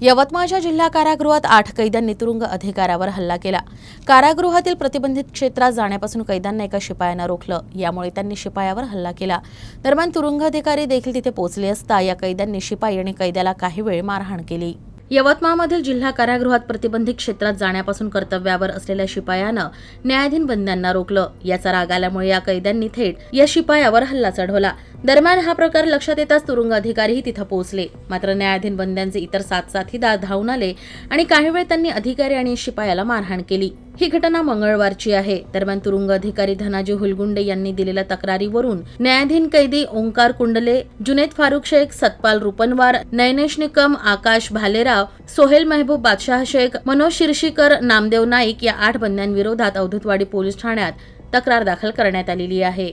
यवतमाळच्या जिल्हा कारागृहात आठ कैद्यांनी तुरुंग अधिकाऱ्यावर हल्ला केला. कारागृहातील प्रतिबंधित क्षेत्रात जाण्यापासून कैद्यांना एका शिपायानं रोखलं. यामुळे त्यांनी शिपायावर हल्ला केला. दरम्यान तुरुंग अधिकारी देखील तिथे पोहोचले असता या कैद्यांनी शिपाई आणि कैद्याला काही वेळ मारहाण केली. यवतमाळमधील जिल्हा कारागृहात प्रतिबंधित क्षेत्रात जाण्यापासून कर्तव्यावर असलेल्या शिपायानं न्यायाधीन बंद्यांना रोखलं. याचा राग आल्यामुळे या कैद्यांनी थेट या शिपायावर हल्ला चढवला. दरम्यान हा प्रकार लक्षात येताच तुरुंग अधिकारीही तिथं पोहोचले. मात्र न्यायाधीन बंद्यांचे इतर सात साथीदार धावून आले आणि काही वेळ त्यांनी अधिकारी आणि शिपायाला मारहाण केली. ही घटना मंगळवारची आहे. दरम्यान तुरुंग अधिकारी धनाजी हुलगुंडे यांनी दिलेल्या तक्रारीवरून न्यायाधीन कैदी ओंकार कुंडले जुनेद फारुख शेख सतपाल रुपनवार नयनेश निकम आकाश भालेराव सोहेल मेहबूब बादशाह शेख मनोज शिर्शीकर नामदेव नाईक या आठ बंद्यांविरोधात अवधूतवाडी पोलीस ठाण्यात तक्रार दाखल करण्यात आलेली आहे.